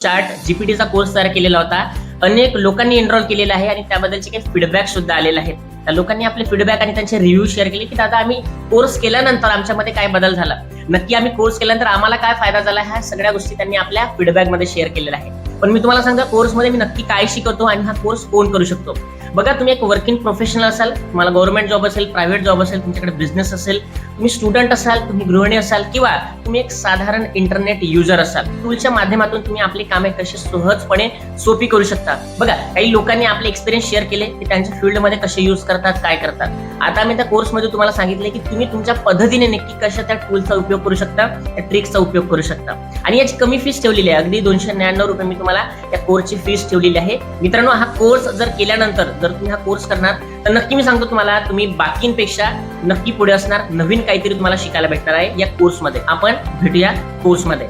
Chart जीपीटीचा course तयार केलेला होता. अनेक लोकांनी एनरोल केलेला आहे आणि त्याबद्दलचे काही फीडबॅक सुद्धा आलेले आहेत. त्या लोकांनी आपले फीडबॅक आणि त्यांचे रिव्ह्यू शेअर केले की दादा आम्ही कोर्स केल्यानंतर आमच्यामध्ये काय बदल झाला? नक्की आम्ही कोर्स केल्यानंतर आम्हाला काय फायदा झाला? ह्या सगळ्या गोष्टी त्यांनी आपल्या फीडबॅकमध्ये शेअर केलेल्या आहे पण मी तुम्हाला सांगतो कोर्समध्ये मी नक्की काय शिकवतो आणि हा कोर्स कोण करू शकतो? बघा तुम्ही एक वर्किंग प्रोफेशनल असाल तुम्हाला गव्हर्नमेंट जॉब असेल प्रायव्हेट जॉब असेल तुमच्याकडे बिझनेस असेल तुम्ही स्टुडंट असाल तुम्ही गृहिणी असाल किंवा तुम्ही एक साधारण इंटरनेट युजर असाल टूलच्या माध्यमातून तुम्ही आपली कामे कशी सहजपणे सोपी करू शकता? बघा काही लोकांनी आपले एक्सपिरियन्स शेअर केले की त्यांच्या फील्डमध्ये कसे यूज करतात काय करतात? आता मी त्या कोर्समध्ये तुम्हाला सांगितले की तुम्ही तुमच्या पद्धतीने नक्की कशा त्या टूलचा उपयोग करू शकता त्या ट्रिक्सचा उपयोग करू शकता. आणि याची कमी फीस ठेवलेली आहे अगदी दोनशे नव्याण्णव रुपये मी तुम्हाला या कोर्सची फीस ठेवलेली आहे. मित्रांनो हा कोर्स जर केल्यानंतर जर तुम्ही हा कोर्स करणार तर नक्की मी सांगतो तुम्हाला तुम्ही बाकींपेक्षा नक्की पुढे असणार नवीन काहीतरी तुम्हाला शिकायला भेटणार आहे या कोर्समध्ये आपण भेटूया कोर्समध्ये